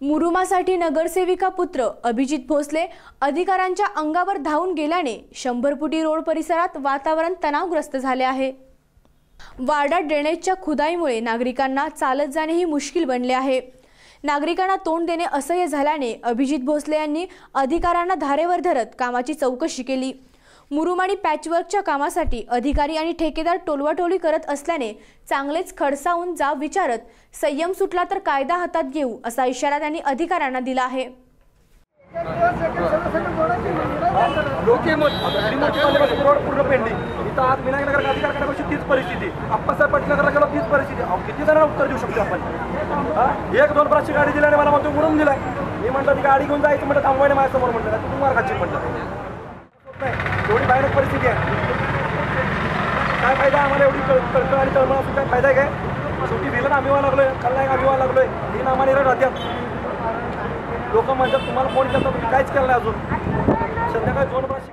मुरुमासाठी नगरसेविका पुत्र अभिजित भोसले अधिकाऱ्यांच्या अंगावर धावून गेल्याने शंभरपुटी रोड परिसरात वातावरण तणावग्रस्त झाले आहे. वार्डात ड्रेनेजच्या खुदाईमुळे नागरिकांना चालत जाणेही मुश्किल बनले आहे. नागरिकांना तोंड देणे असह्य झाल्याने अभिजित भोसले यांनी अधिकाऱ्यांना धारेवर धरत कामाची चौकशी केली. मुरुम आणि पॅचवर्कच्या कामासाठी अधिकारी आणि ठेकेदार टोलवाटोली करत असल्याने चांगलेच खडसावून जाब विचारत संयम सुटला तर कायदा हातात घेऊ असा इशारा त्यांनी अधिकाऱ्यांना दिला आहे. इथं आज विनायकनगर तीच परिस्थिती. पाटलाकडे गेलो तीच परिस्थिती. अहो, किती जणांना उत्तर देऊ शकतो आपण? एक दोन ब्रासची गाडी दिल्याने मला म्हणतो उडून दिलाय. मी म्हटलं ती गाडी घेऊन जायचं म्हटलं थांबवायला माझ्यासमोर म्हटलं तू मार्गाची म्हटलं भयानक परिस्थिती आहे. काय फायदा आम्हाला एवढी कळकळ आणि तळमळ असून काय फायदा आहे काय? शेवटी दिलं आम्ही व्हायला लागलोय कल्ला आम्ही व्हायला लागलोय. तीन आम्हाला इकडे राहत्यात लोक म्हणतात तुम्हाला फोन करतात तुम्ही काहीच केलं नाही अजून. संध्याकाळी दोन ब्रासची